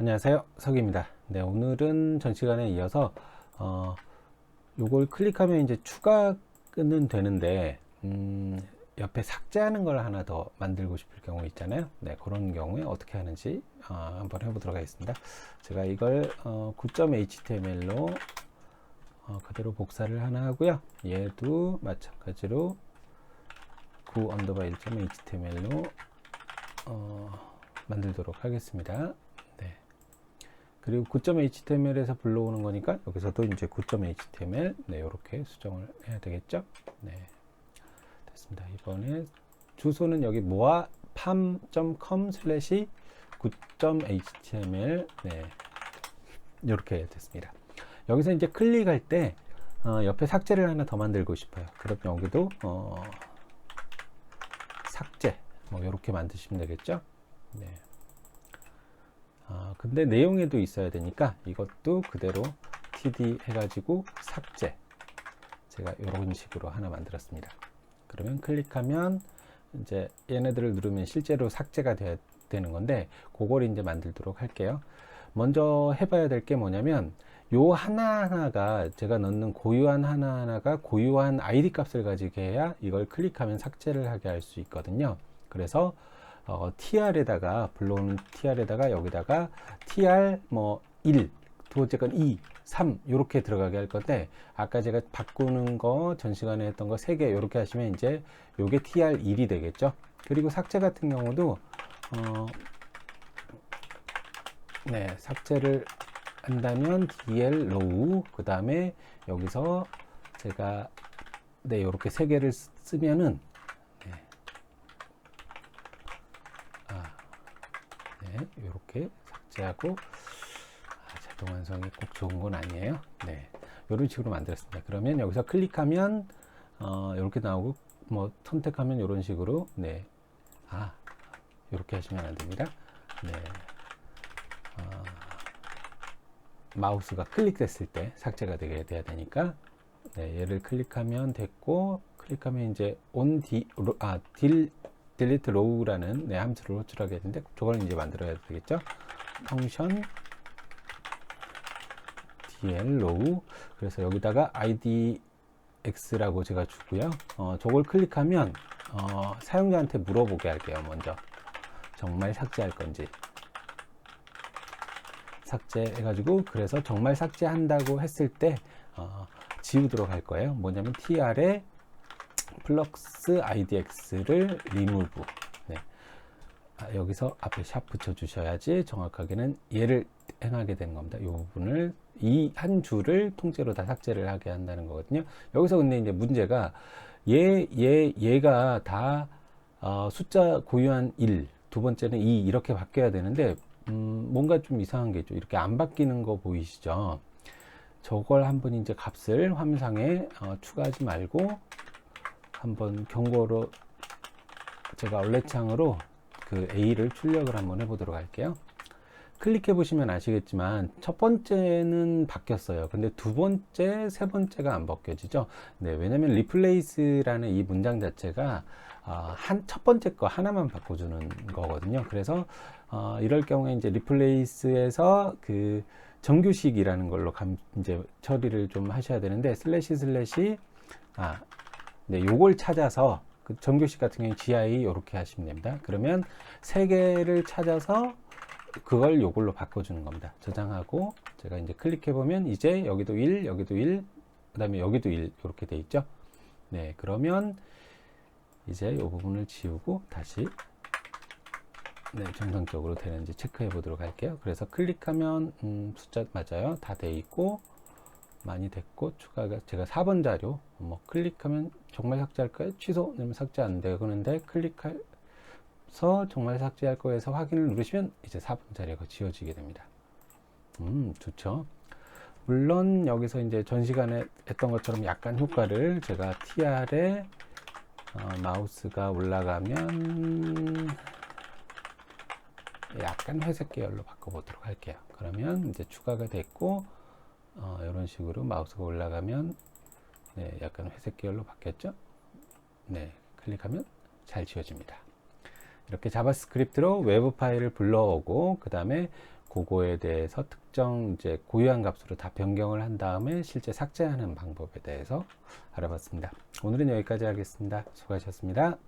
안녕하세요. 석입니다. 네 오늘은 전 시간에 이어서 어 요걸 클릭하면 이제 추가는 되는데 음 옆에 삭제하는 걸 하나 더 만들고 싶을 경우 있잖아요. 네 그런 경우에 어떻게 하는지 어, 한번 해보도록 하겠습니다. 제가 이걸 어, 9.html로 어, 그대로 복사를 하나 하고요. 얘도 마찬가지로 9 언더바 1.html로 어, 만들도록 하겠습니다. 네. 그리고 9.html에서 불러오는 거니까 여기서도 이제 9.html 네, 이렇게 수정을 해야 되겠죠 네. 됐습니다 이번에 주소는 여기 모아 pam.com slash 9.html 네. 이렇게 됐습니다 여기서 이제 클릭할 때 어, 옆에 삭제를 하나 더 만들고 싶어요 그럼 여기도 어, 삭제 뭐 이렇게 만드시면 되겠죠 네. 아, 근데 내용에도 있어야 되니까 이것도 그대로 td 해가지고 삭제. 제가 이런 식으로 하나 만들었습니다. 그러면 클릭하면 이제 얘네들을 누르면 실제로 삭제가 돼야 되는 건데 그걸 이제 만들도록 할게요. 먼저 해봐야 될 게 뭐냐면 요 하나하나가 제가 넣는 고유한 하나하나가 고유한 ID 값을 가지게 해야 이걸 클릭하면 삭제를 하게 할 수 있거든요. 그래서 어, tr에다가 불러오는 tr에다가 여기다가 tr 뭐 1, 두 번째 건 2, 3 이렇게 들어가게 할 건데 아까 제가 바꾸는 거 전 시간에 했던 거 3개 이렇게 하시면 이제 요게 tr 1이 되겠죠? 그리고 삭제 같은 경우도 어, 네 삭제를 한다면 dl low 그 다음에 여기서 제가 네 이렇게 세 개를 쓰면은 네. 아, 네, 이렇게 삭제하고 아, 자동 완성이 꼭 좋은 건 아니에요. 네, 이런 식으로 만들었습니다. 그러면 여기서 클릭하면 어, 이렇게 나오고 뭐 선택하면 이런 식으로 네, 아 이렇게 하시면 안 됩니다. 네, 어, 마우스가 클릭됐을 때 삭제가 되게 돼야 되니까 네, 얘를 클릭하면 됐고 클릭하면 이제 on d 아 딜 delete row라는 네, 함수를 호출하게 되는데 저걸 이제 만들어야 되겠죠? 펑션 dl row 그래서 여기다가 id x라고 제가 주고요. 어, 저걸 클릭하면 어, 사용자한테 물어보게 할게요 먼저. 정말 삭제할 건지. 삭제해가지고 그래서 정말 삭제한다고 했을 때 어, 지우도록 할 거예요. 뭐냐면 tr에 플럭스 idx를 remove 네. 아, 여기서 앞에 샵 붙여 주셔야지 정확하게는 얘를 행하게 되는 겁니다 이 부분을 이 한 줄을 통째로 다 삭제를 하게 한다는 거거든요 여기서 근데 이제 문제가 얘, 얘, 얘가 다 어, 숫자 고유한 1, 두 번째는 2 이렇게 바뀌어야 되는데 음, 뭔가 좀 이상한 게 있죠. 이렇게 안 바뀌는 거 보이시죠? 저걸 한번 이제 값을 화면상에 어, 추가하지 말고 한번 경고로 제가 얼레창으로 그 A를 출력을 한번 해보도록 할게요. 클릭해 보시면 아시겠지만 첫 번째는 바뀌었어요. 근데 두 번째, 세 번째가 안 바뀌어지죠. 네, 왜냐면 리플레이스라는 이 문장 자체가 어, 한첫 번째 거 하나만 바꿔주는 거거든요. 그래서 어, 이럴 경우에 이제 리플레이스에서 그 정규식이라는 걸로 감, 이제 처리를 좀 하셔야 되는데 슬래시 슬래시 아, 네, 요걸 찾아서 그 정규식 같은 경우에 GI 이렇게 하시면 됩니다. 그러면 세 개를 찾아서 그걸 요걸로 바꿔주는 겁니다. 저장하고 제가 이제 클릭해 보면 이제 여기도 1, 여기도 1, 그 다음에 여기도 1 이렇게 돼 있죠. 네, 그러면 이제 이 부분을 지우고 다시 네, 정상적으로 되는지 체크해 보도록 할게요. 그래서 클릭하면 음, 숫자 맞아요. 다 돼 있고 많이 됐고 추가가 제가 4번 자료 뭐 클릭하면 정말 삭제할까요? 취소 되면 삭제 안 되는데 클릭해서 정말 삭제할 거에서 확인을 누르시면 이제 4번 자료가 지워지게 됩니다. 음 좋죠. 물론 여기서 이제 전 시간에 했던 것처럼 약간 효과를 제가 TR에 어, 마우스가 올라가면 약간 회색 계열로 바꿔보도록 할게요. 그러면 이제 추가가 됐고 어, 이런 식으로 마우스가 올라가면 네, 약간 회색 계열로 바뀌었죠? 네, 클릭하면 잘 지워집니다. 이렇게 자바스크립트로 외부 파일을 불러오고 그 다음에 그거에 대해서 특정 이제 고유한 값으로 다 변경을 한 다음에 실제 삭제하는 방법에 대해서 알아봤습니다. 오늘은 여기까지 하겠습니다. 수고하셨습니다.